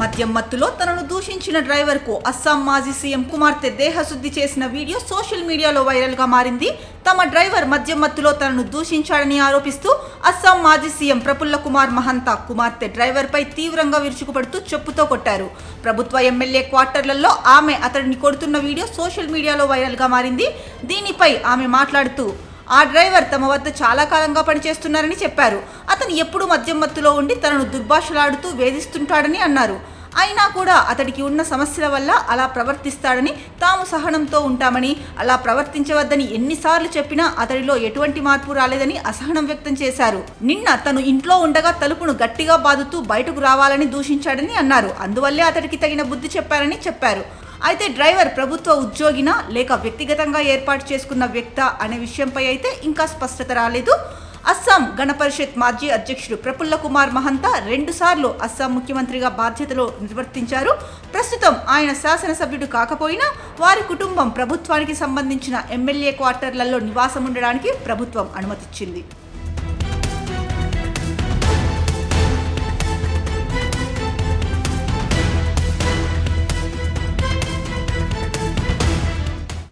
మద్యం మత్తులో తనను దూషించిన డ్రైవర్కు అస్సాం మాజీ సీఎం కుమార్తె దేహశుద్ధి చేసిన వీడియో సోషల్ మీడియాలో వైరల్గా మారింది. తమ డ్రైవర్ మద్యం మత్తులో తనను దూషించాడని ఆరోపిస్తూ అస్సాం మాజీ సీఎం ప్రఫుల్ల కుమార్ మహంతా కుమార్తె డ్రైవర్పై తీవ్రంగా విరుచుకుపడుతూ చెప్పుతో కొట్టారు. ప్రభుత్వ ఎమ్మెల్యే క్వార్టర్లలో ఆమె అతడిని కొడుతున్న వీడియో సోషల్ మీడియాలో వైరల్గా మారింది. దీనిపై ఆమె మాట్లాడుతూ ఆ డ్రైవర్ తమ వద్ద చాలా కాలంగా పనిచేస్తున్నారని చెప్పారు. అతను ఎప్పుడూ మద్యం మత్తులో ఉండి తనను దుర్భాషలాడుతూ వేధిస్తుంటాడని అన్నారు. అయినా కూడా అతడికి ఉన్న సమస్యల వల్ల అలా ప్రవర్తిస్తాడని తాము సహనంతో ఉంటామని అలా ప్రవర్తించవద్దని ఎన్నిసార్లు చెప్పినా అతడిలో ఎటువంటి మార్పు రాలేదని అసహనం వ్యక్తం చేశారు. నిన్న తను ఇంట్లో ఉండగా తలుపును గట్టిగా బాదుతూ బయటకు రావాలని దూషించాడని అన్నారు. అందువల్లే అతడికి తగిన బుద్ధి చెప్పారని చెప్పారు. అయితే డ్రైవర్ ప్రభుత్వ ఉద్యోగినా లేక వ్యక్తిగతంగా ఏర్పాటు చేసుకున్న వ్యక్త అనే విషయంపై అయితే ఇంకా స్పష్టత రాలేదు. అస్సాం గణ పరిషత్ మాజీ అధ్యక్షుడు ప్రఫుల్ల కుమార్ మహంతా రెండుసార్లు అస్సాం ముఖ్యమంత్రిగా బాధ్యతలు నిర్వర్తించారు. ప్రస్తుతం ఆయన శాసనసభ్యుడు కాకపోయినా వారి కుటుంబం ప్రభుత్వానికి సంబంధించిన ఎమ్మెల్యే క్వార్టర్లలో నివాసం ఉండడానికి ప్రభుత్వం అనుమతిచ్చింది.